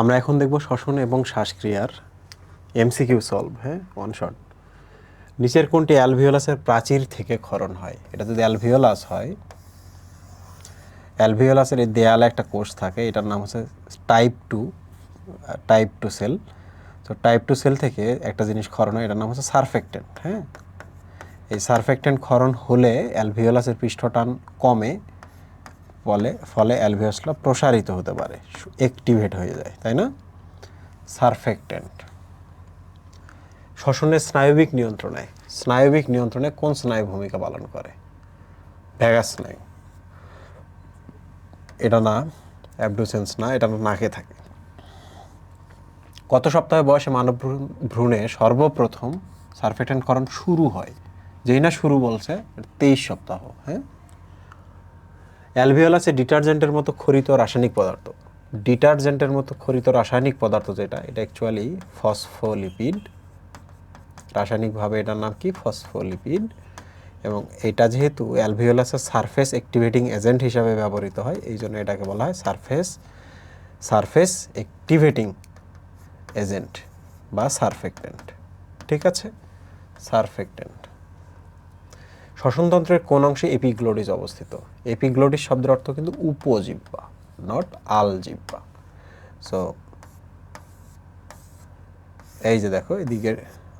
আমরা এখন দেখব শ্বসন এবং শ্বাসক্রিয়ার এমসিকিউ সলভ হ্যাঁ? ওয়ান শট নিচের কোনটি অ্যালভিওলাসের প্রাচীর থেকে ক্ষরণ হয়? এটা যদি অ্যালভিওলাস হয় অ্যালভিওলাসের এই দেয়ালে একটা কোষ থাকে, এটার নাম হচ্ছে type two type two cell তো টাইপ টু সেল থেকে একটা জিনিস ক্ষরণ হয়, এটার নাম হচ্ছে সারফেক্টেন্ট হ্যাঁ? এই সারফেক্টেন্ট ক্ষরণ হলে অ্যালভিওলাসের পৃষ্ঠটান কমে ফলে ফলে অ্যালভিওসটা প্রসারিত হতে পারে অ্যাক্টিভেট হয়ে যায়, তাই না? সারফেক্টেন্ট শ্বসনের স্নায়বিক নিয়ন্ত্রণে স্নায়বিক নিয়ন্ত্রণে কোন স্নায়ু ভূমিকা পালন করে? ভ্যাগাস স্নায়ু। এটা না অ্যাবডুসেন্স না, এটা নাকে থাকে। কত সপ্তাহে বয়সে মানব ভ্রূণে সর্বপ্রথম সারফেক্টেন্টকরণ শুরু হয়? যেই না শুরু বলছে, তেইশ সপ্তাহ হ্যাঁ? অ্যালভিওলাসে ডিটারজেন্টের মতো খরিত রাসায়নিক পদার্থ। ডিটারজেন্টের মতো খরিত রাসায়নিক পদার্থ যেটা, এটা অ্যাকচুয়ালি ফসফোলিপিড রাসায়নিকভাবে এটার নাম কি? ফসফোলিপিড এবং এটা যেহেতু অ্যালভিওলাসের সারফেস অ্যাক্টিভেটিং এজেন্ট হিসাবে ব্যবহৃত হয়, এই জন্য এটাকে বলা হয় সারফেস সারফেস অ্যাক্টিভেটিং এজেন্ট বা সারফেক্টেন্ট ঠিক আছে? সারফেক্টেন্ট শ্বসনতন্ত্রের কোন অংশে এপিগ্লোডিস অবস্থিত? এপিগ্লোডিস শব্দের অর্থ কিন্তু উপজিব্বা নট আলজিব্বা সো এই যে দেখো এদিকে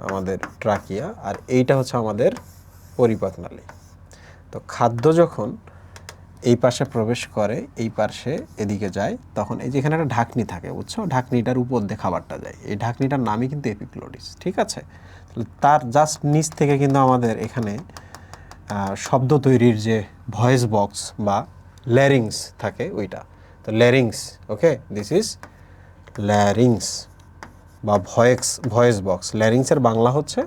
আমাদের ট্রাকিয়া, আর এইটা হচ্ছে আমাদের পরিপাক নালী। তো খাদ্য যখন এই পাশে প্রবেশ করে, এই পাশে এদিকে যায়, তখন এই যেখানে একটা ঢাকনি থাকে, বুঝছ? ঢাকনিটার উপর দিয়ে খাবারটা যায়। এই ঢাকনিটার নামই কিন্তু এপিক্লোডিস ঠিক আছে? তার জাস্ট নিচ থেকে কিন্তু আমাদের এখানে শব্দ তৈরির যে ভয়েস বক্স বা ল্যারিংস থাকে ওইটা। তো larynx okay this is larynx বা ভয়েস ভয়েস বক্স। ল্যারিংসের বাংলা হচ্ছে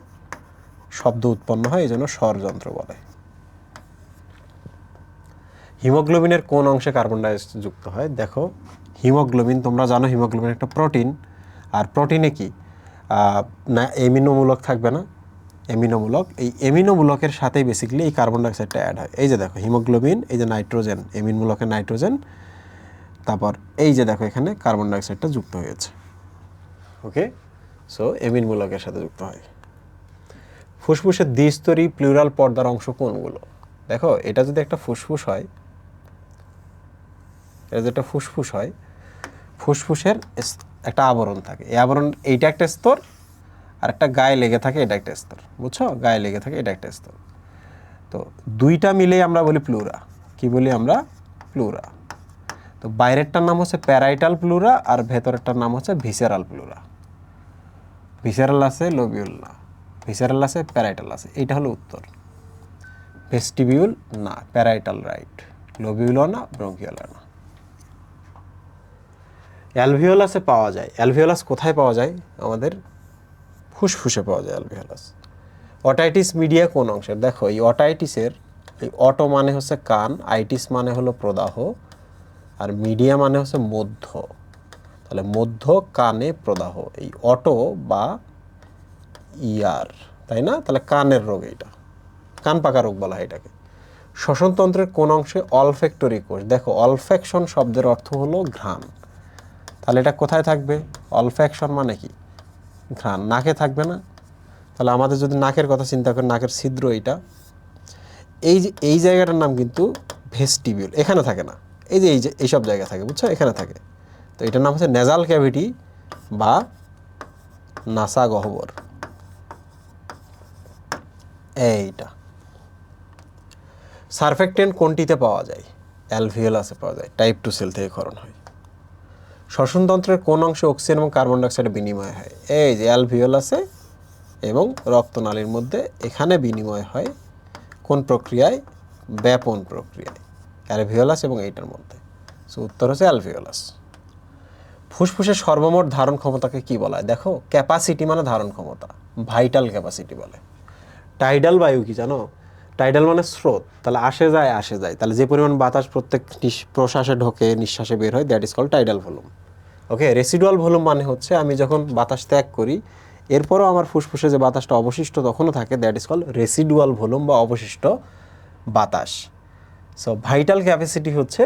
শব্দ উৎপন্ন হয় এই জন্য স্বরযন্ত্র বলে। হিমোগ্লোবিনের কোন অংশে কার্বন ডাইঅক্সাইড যুক্ত হয়? দেখো, হিমোগ্লোবিন, তোমরা জানো হিমোগ্লোবিন একটা প্রোটিন। আর প্রোটিনে কি? না এমিনোমূলক থাকবে না। এমিনোমূলক এই এমিনোমূলকের সাথেই বেসিক্যালি এই কার্বন ডাইঅক্সাইডটা অ্যাড হয়। এই যে দেখো হিমোগ্লোবিন এই যে নাইট্রোজেন এমিনমূলকের নাইট্রোজেন তারপর এই যে দেখো এখানে কার্বন ডাইঅক্সাইডটা যুক্ত হয়েছে ওকে সো এমিনমূলকের সাথে যুক্ত হয়। ফুসফুসের দ্বিস্তরী প্লুরাল পর্দার অংশ কোনগুলো? দেখো, এটা যদি একটা ফুসফুস হয়, এটা একটা ফুসফুস হয়, ফুসফুসের একটা আবরণ থাকে। এই আবরণ, এইটা একটা স্তর আর একটা গায়ে লেগে থাকে, এটা একটা স্তর, বুঝছ? গায়ে লেগে থাকে, এটা একটা স্তর। তো দুইটা মিলে আমরা বলি প্লুরা কি বলি আমরা? প্লুরা তো বাইরেরটার নাম হচ্ছে প্যারাইটাল প্লুরা আর ভেতরেরটার নাম হচ্ছে ভিসেরাল প্লুরা ভিসেরাল আছে লোবিউল না। ভিসেরাল আছে প্যারাইটাল আছে, এইটা হলো উত্তর। ভেস্টিবিউল না প্যারাইটাল রাইট লোবিউলও না ব্রঙ্কিওলা না। অ্যালভিওলাসে পাওয়া যায়। অ্যালভিওলাস কোথায় পাওয়া যায়? আমাদের ফুসফুসে পাওয়া যায় অ্যালভিওলাস অটাইটিস মিডিয়া কোন অংশের? দেখো, এই অটাইটিসের এই অটো মানে হচ্ছে কান আইটিস মানে হলো প্রদাহ, আর মিডিয়া মানে হচ্ছে মধ্য। তাহলে মধ্য, কানে প্রদাহ, এই অটো বা ইয়ার তাই না? তাহলে কানের রোগ এইটা। কান পাকা রোগ বলা হয় এটাকে। শ্বসনতন্ত্রের কোন অংশে অলফ্যাক্টরি কোষ? দেখো অলফ্যাকশন শব্দের অর্থ হলো ঘ্রাণ। তাহলে এটা কোথায় থাকবে? অলফ্যাকশন মানে কি? ঘ্রাণ নাকে থাকবে না। তাহলে আমাদের যদি নাকের কথা চিন্তা করি নাকের ছিদ্র এইটা। এই যে, এই জায়গাটার নাম কিন্তু ভেস্টিবিউল, এখানে থাকে না। এই যে এই যে, এইসব জায়গা থাকে, বুঝছ? এখানে থাকে। তো এটার নাম হচ্ছে নেজাল ক্যাভিটি বা নাসা গহ্বর। এইটা। সারফেক্টেন্ট কোনটিতে পাওয়া যায়? অ্যালভিওলাসে পাওয়া যায়। টাইপ টু সেল থেকে করণ হয়। শ্বসনতন্ত্রের কোন অংশে অক্সিজেন এবং কার্বন ডাইঅক্সাইডের বিনিময় হয়? এই যে অ্যালভিওলাসে এবং রক্তনালীর মধ্যে এখানে বিনিময় হয় কোন প্রক্রিয়ায়? ব্যাপন প্রক্রিয়ায়। অ্যালভিওলাস এবং এইটার মধ্যে। সো উত্তর হচ্ছে অ্যালভিওলাস ফুসফুসের সর্বমোট ধারণ ক্ষমতাকে কি বলা হয়? দেখো ক্যাপাসিটি মানে ধারণ ক্ষমতা। ভাইটাল ক্যাপাসিটি বলে। টাইডাল বায়ু কি জানো? টাইডাল মানে স্রোত, তাহলে আসে যায় আসে যায়। তাহলে যে পরিমাণ বাতাস প্রত্যেক প্রশ্বাসে ঢোকে, নিঃশ্বাসে বের হয় that is call tidal volume okay residual volume মানে হচ্ছে আমি যখন বাতাস ত্যাগ করি, এরপরও আমার ফুসফুসে যে বাতাসটা অবশিষ্ট তখনও থাকে that is call residual volume বা অবশিষ্ট বাতাস। সো ভাইটাল ক্যাপাসিটি হচ্ছে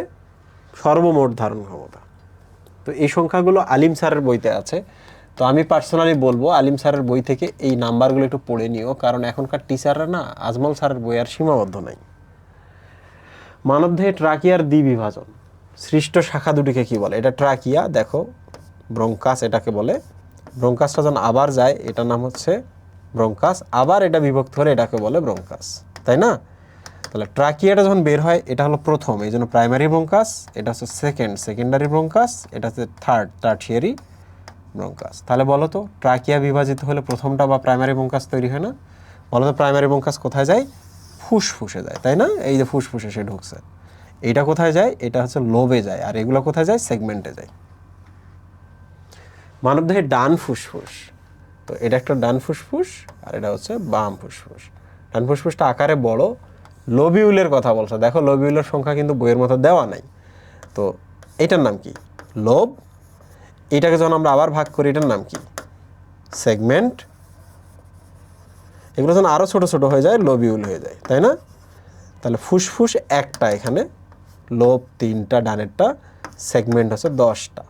সর্বমোট ধারণ ক্ষমতা। তো এই সংখ্যাগুলো আলিম স্যারের বইতে আছে। তো আমি পার্সোনালি বলব, আলিম স্যারের বই থেকে এই নাম্বারগুলো একটু পড়ে নিও, কারণ এখনকার টিচাররা না আজমল স্যারের বই আর সীমাবদ্ধ নাই। মানবদেহে ট্রাকিয়ার দ্বিবিভাজন, সৃষ্ট শাখা দুটিকে কি বলে? এটা ট্রাকিয়া, দেখো, ব্রঙ্কাস এটাকে বলে। ব্রঙ্কাসটা যখন আবার যায়, এটার নাম হচ্ছে ব্রঙ্কাস, আবার এটা বিভক্ত হলে এটাকে বলে ব্রঙ্কাস, তাই না? তাহলে ট্রাকিয়াটা যখন বের হয়, এটা হলো প্রথম, এই জন্য প্রাইমারি ব্রঙ্কাস, এটা হচ্ছে সেকেন্ড সেকেন্ডারি ব্রঙ্কাস, এটা হচ্ছে থার্ড টার্টিয়ারি ব্রঙ্কাস তাহলে বলো তো, ট্রাকিয়া বিভাজিত হলে প্রথমটা বা প্রাইমারি ব্রঙ্কাস তৈরি হয় না? বলো তো প্রাইমারি ব্রঙ্কাস কোথায় যায়? ফুসফুসে যায়, তাই না? এই যে ফুসফুসে সে ঢুকছে। এটা কোথায় যায়? এটা হচ্ছে লোবে যায়। আর এগুলো কোথায় যায়? সেগমেন্টে যায়। মানবদেহের ডান ফুসফুস। তো এটা একটা ডান ফুসফুস আর এটা হচ্ছে বাম ফুসফুস। ডান ফুসফুসটা আকারে বড়। লোবিউলের কথা বলছে। দেখো, লোবিউলের সংখ্যা কিন্তু বইয়ের মতো দেওয়া নাই। তো এটার নাম কি? লোব এটাকে যখন আমরা আবার ভাগ করি, এটার নাম কি? সেগমেন্ট এগুলো যখন আরও ছোট ছোট হয়ে যায় লোবিউল হয়ে যায়, তাই না? তাহলে ফুসফুস একটা এখানে, লোব তিনটা, ডানেরটা সেগমেন্ট হচ্ছে দশটা।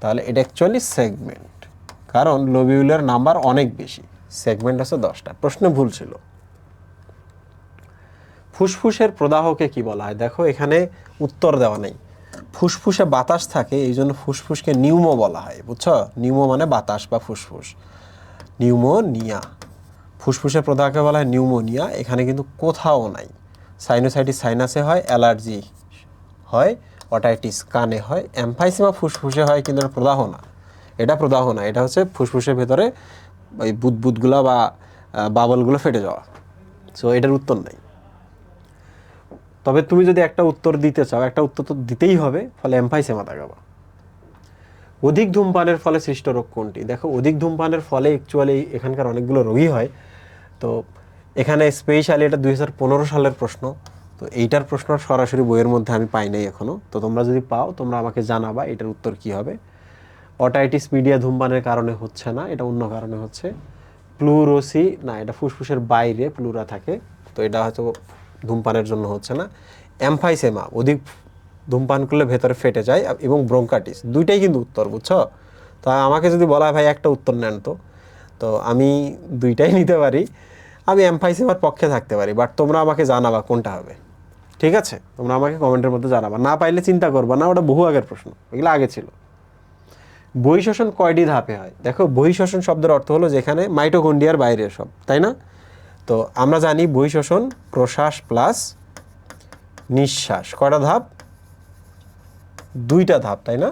তাহলে এটা অ্যাকচুয়ালি সেগমেন্ট কারণ লোবিউলের নাম্বার অনেক বেশি সেগমেন্ট হচ্ছে দশটা। প্রশ্নে ভুল ছিল। ফুসফুসের প্রদাহকে কি বলা হয়? দেখো, এখানে উত্তর দেওয়া নেই। ফুসফুসে বাতাস থাকে, এই জন্য ফুসফুসকে নিউমো বলা হয়, বুঝছ? নিউমো মানে বাতাস বা ফুসফুস। নিউমোনিয়া। ফুসফুসের প্রদাহকে বলা হয় নিউমোনিয়া, এখানে কিন্তু কোথাও নাই। সাইনোসাইটিস সাইনাসে হয়, অ্যালার্জি হয়, অটাইটিস কানে হয় অ্যাম্ফাইসিমা ফুসফুসে হয়, কিন্তু এটা প্রদাহ না। এটা প্রদাহ না, এটা হচ্ছে ফুসফুসের ভেতরে ওই বুদবুদগুলো বা বাবলগুলো ফেটে যাওয়া। সো এটার উত্তর নেই। তবে তুমি যদি একটা উত্তর দিতে চাও, একটা উত্তর তো দিতেই হবে, ফলে এমফাইসেমা দাগাবা অধিক ধূমপানের ফলে সৃষ্ট রোগ কোনটি? দেখো, অধিক ধূমপানের ফলে অ্যাকচুয়ালি এখানকার অনেকগুলো রোগী হয়। তো এখানে স্পেশালি এটা দুই হাজার পনেরো সালের প্রশ্ন। তো এইটার প্রশ্ন সরাসরি বইয়ের মধ্যে আমি পাই নাই এখনও তো তোমরা যদি পাও, তোমরা আমাকে জানাবা এটার উত্তর কি হবে। অটাইটিস মিডিয়া ধূমপানের কারণে হচ্ছে না, এটা অন্য কারণে হচ্ছে। প্লুরোসি, না, এটা ফুসফুসের বাইরে প্লুরা থাকে। তো এটা হয়তো ধূমপানের জন্য হচ্ছে না। অ্যাম্ফাইসেমা অধিক ধূমপান করলে ভেতরে ফেটে যায় এবং ব্রঙ্কাটিস দুইটাই কিন্তু উত্তর, বুঝছ? তা আমাকে যদি বলা হয়, ভাই, একটা উত্তর নেন তো। তো আমি দুইটাই নিতে পারি। আমি অ্যাম্ফাইসেমার পক্ষে থাকতে পারি বাট তোমরা আমাকে জানাবা কোনটা হবে। ঠিক আছে? তোমরা আমাকে কমেন্টের মধ্যে জানাবা। না পাইলে চিন্তা করবা না, ওটা বহু আগের প্রশ্ন। এগুলো আগে ছিল। বহিঃশ্বসন কয়টি ধাপে হয়? দেখো বহিঃশ্বসন শব্দের অর্থ হলো যেখানে মাইটোকন্ডিয়ার বাইরে সব, তাই না? তো আমরা জানি বহিঃশ্বসন প্রশ্বাস প্লাস নিঃশ্বাস। কয়টা ধাপ? দুইটা ধাপ, তাই না?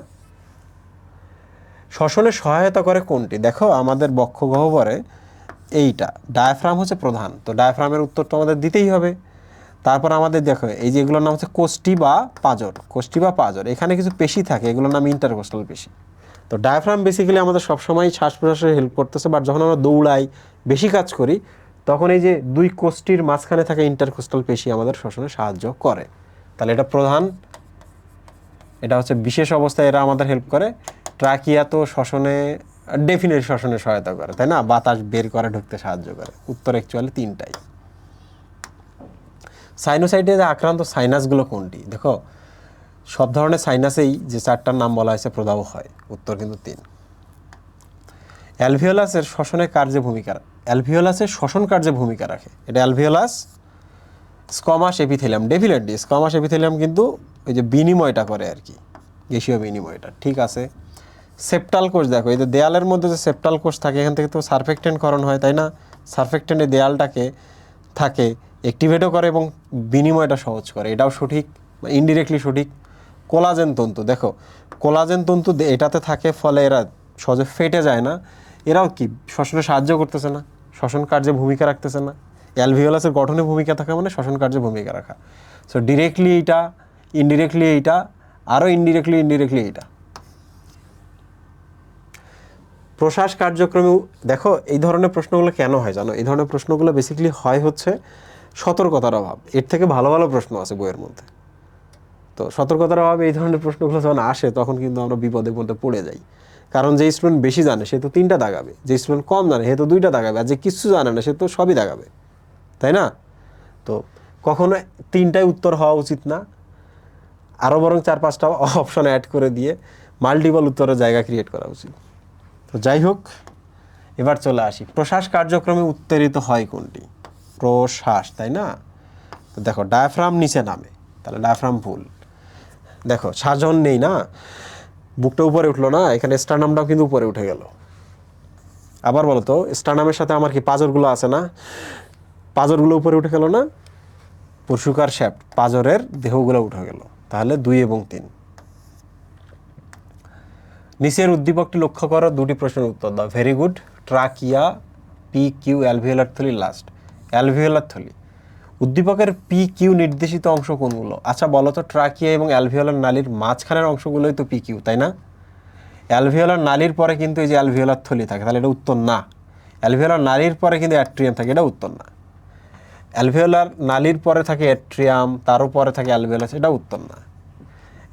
শ্বসনে সহায়তা করে কোনটি? দেখো, আমাদের বক্ষ গহ্বরে এইটা ডায়াফ্রাম হচ্ছে প্রধান। তো ডায়াফ্রামের উত্তর তো আমাদের দিতেই হবে। তারপর আমাদের দেখো, এই যে এগুলোর নাম হচ্ছে কোষ্টি বা পাজর। কোষ্টি বা পাজর, এখানে কিছু পেশি থাকে, এগুলোর নাম ইন্টারকোস্টাল পেশি। তো ডায়াফ্রাম বেসিক্যালি আমাদের সবসময় শ্বাস প্রশ্বাসে হেল্প করতেছে বাট যখন আমরা দৌড়াই, বেশি কাজ করি তখন এই যে দুই কোষ্ঠীর মাঝখানে থাকা ইন্টারকোস্টাল পেশি আমাদের শ্বসনে সাহায্য করে। তাহলে এটা প্রধান। এটা হচ্ছে বিশেষ অবস্থায় এরা আমাদের হেল্প করে। ট্রাকিয়া তো শ্বসনে ডেফিনেট শ্বসনে সহায়তা করে, তাই না? বাতাস বের করে, ঢুকতে সাহায্য করে। উত্তর অ্যাকচুয়ালি তিনটাই। সাইনোসাইটিসে আক্রান্ত সাইনাসগুলো কোনটি? দেখো, সব ধরনের সাইনাসেই যে চারটার নাম বলা হয়েছে প্রদাহ হয়। উত্তর কিন্তু তিন। অ্যালভিওলাসের শ্বসনের কার্যে ভূমিকা অ্যালভিওলাসের শ্বসন কার্যে ভূমিকা রাখে। এটা alveolus, squamous, epithelium definitely squamous, epithelium কিন্তু ওই যে বিনিময়টা করে আর কি, গ্যাসীয় বিনিময়টা। ঠিক আছে? সেপ্টাল কোষ দেখো, এই যে দেয়ালের মধ্যে যে সেপ্টাল কোষ থাকে, এখান থেকে তো সারফেক্টেন্ট করণ হয়, তাই না? সারফেক্টেন্ট দেয়ালটাকে থাকে অ্যাক্টিভেটও করে এবং বিনিময়টা সহজ করে। এটাও সঠিক ইনডিরেক্টলি সঠিক। কোলাজেন তন্তু, দেখো, কোলাজেন তন্তু এটাতে থাকে ফলে এরা সহজে ফেটে যায় না। এরাও কি? শ্বসনে সাহায্য করতেছে না, শ্বসন কার্যে ভূমিকা রাখতেছে না। অ্যালভিওলাসের গঠনে ভূমিকা থাকা মানে শ্বসন কার্যে ভূমিকা রাখা। সো ডিরেক্টলি এইটা ইনডিরেক্টলি এইটা, আরও ইনডিরেক্টলি ইনডিরেক্টলি এইটা। প্রশ্বাস কার্যক্রমে দেখো, এই ধরনের প্রশ্নগুলো কেন হয় জানো? এই ধরনের প্রশ্নগুলো বেসিক্যালি হয় হচ্ছে সতর্কতার অভাব। এর থেকে ভালো ভালো প্রশ্ন আছে বইয়ের মধ্যে। তো সতর্কতার অভাবে এই ধরনের প্রশ্নগুলো যখন আসে, তখন কিন্তু আমরা বিপদের মধ্যে পড়ে যাই। কারণ যে স্টুডেন্ট বেশি জানে, সে তো তিনটা দাগাবে। যে স্টুডেন্ট কম জানে, সে তো দুইটা দাগাবে। আর যে কিছু জানে না, সে তো সবই দাগাবে। তাই না? তো কখনো তিনটাই উত্তর হওয়া উচিত না। আরও বরং চার পাঁচটা অপশন অ্যাড করে দিয়ে মাল্টিপল উত্তরের জায়গা ক্রিয়েট করা উচিত। তো যাই হোক, এবার চলে আসি। প্রশ্বাস কার্যক্রমে উত্তরিত হয় কোনটি? প্রশ্বাস, তাই না? তো দেখো ডায়াফ্রাম নিচে নামে। তাহলে ডায়াফ্রাম ভুল। দেখো, সাজন নেই না? বুকটা উপরে উঠল না, এখানে স্টারনামটাও কিন্তু উপরে উঠে গেল। আবার বলো তো, স্টারনামের সাথে আমার কি পাজরগুলো আছে না? পাজরগুলো উপরে উঠে গেল না? পরশুকার শ্যাপ, পাজরের দেহগুলো উঠে গেল। তাহলে দুই এবং তিন। নিচের উদ্দীপকটি লক্ষ্য করো, দুটি প্রশ্নের উত্তর দাও। Very good trachea P Q alveolar থলি লাস্ট অ্যালভিওলার থলি। উদ্দীপকের পি কিউ নির্দেশিত অংশ কোনগুলো? আচ্ছা বলো তো ট্রাকিয়া এবং অ্যালভিওলার নালীর মাঝখানের অংশগুলোই তো পি কিউ তাই না? অ্যালভিওলার নালীর পরে কিন্তু এই যে অ্যালভিওলার থলি থাকে, তাহলে এটা উত্তর না। অ্যালভিওলার নালীর পরে কিন্তু অ্যাট্রিয়াম থাকে, এটা উত্তর না। অ্যালভিওলার নালীর পরে থাকে অ্যাট্রিয়াম, তারও পরে থাকে অ্যালভিওলাস এটা উত্তর না।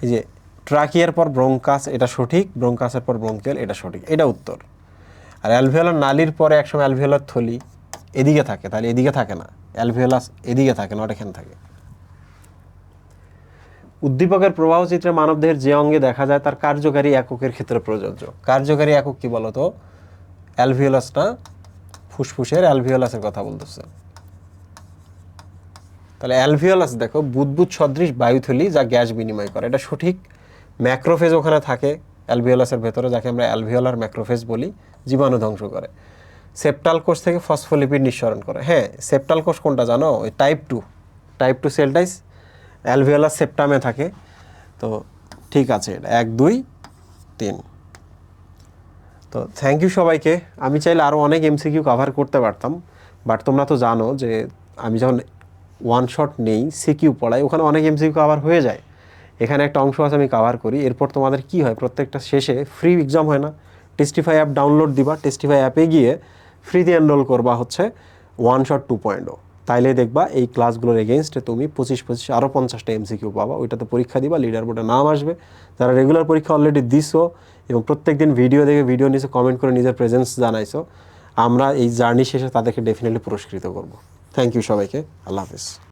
এই যে ট্রাকিয়ার পর ব্রঙ্কাস, এটা সঠিক, ব্রঙ্কাসের পর ব্রঙ্কেল এটা সঠিক, এটা উত্তর। আর অ্যালভিওলার নালীর পরে একসময় অ্যালভিওলার থলি এদিকে থাকে, তাহলে এদিকে থাকে না। অ্যালভিওলাস এদিকে থাকে না ওটা এখানে থাকে। উদ্দীপকের প্রবাহ চিত্রে মানবদেহের যে অঙ্গে দেখা যায়, তার কার্যকারী এককের ক্ষেত্রে প্রযোজ্য। কার্যকারী একক কি বলতো? অ্যালভিওলাসটা ফুসফুসের অ্যালভিওলাসের কথা বলতেছে। তাহলে অ্যালভিওলাস দেখো, বুদবুদ সদৃশ বায়ুথলি যা গ্যাস বিনিময় করে। এটা সঠিক ম্যাক্রোফেজ ওখানে থাকে, অ্যালভিওলাসের ভেতরে, যাকে আমরা অ্যালভিওলার ম্যাক্রোফেজ বলি, জীবাণু ধ্বংস করে। সেপ্টাল কোষ থেকে ফসফোলিপিড নিঃসরণ করে। হ্যাঁ সেপ্টাল কোষ কোনটা জানো? ওই টাইপ টু টাইপ টু সেলটাইস অ্যালভিওলাস সেপ্টামে থাকে। তো ঠিক আছে এক, দুই, তিন। তো থ্যাংক ইউ সবাইকে। আমি চাইলে আরও অনেক এমসিকিউ কভার করতে পারতাম বাট তোমরা তো জানো যে আমি যখন ওয়ান শট নেই সিকিউ পড়াই ওখানে অনেক এমসিকিউ কভার হয়ে যায়। এখানে একটা অংশ আছে আমি কভার করি, এরপর তোমাদের কি হয়? প্রত্যেকটা শেষে ফ্রি এক্সাম হয় না। টেস্টিফাই অ্যাপ ডাউনলোড দিবা টেস্টিফাই অ্যাপে গিয়ে ফ্রিতে এনরোল করবা হচ্ছে ওয়ান শট টু পয়েন্ট তাইলে দেখবা এই ক্লাসগুলোর এগেনস্টে তুমি পঁচিশ পঁচিশ আরও পঞ্চাশটা এমসিকিউ পাবা। ওইটাতে পরীক্ষা দিবা লিডার বোর্ডে নাম আসবে। যারা রেগুলার পরীক্ষা অলরেডি দিছো এবং প্রত্যেক দিন ভিডিও দেখে ভিডিও নিচে কমেন্ট করে নিজের প্রেজেন্স জানাইছো, আমরা এই জার্নি শেষে তাদেরকে ডেফিনেটলি পুরস্কৃত করব। থ্যাংক ইউ সবাইকে। আল্লাহ হাফিজ।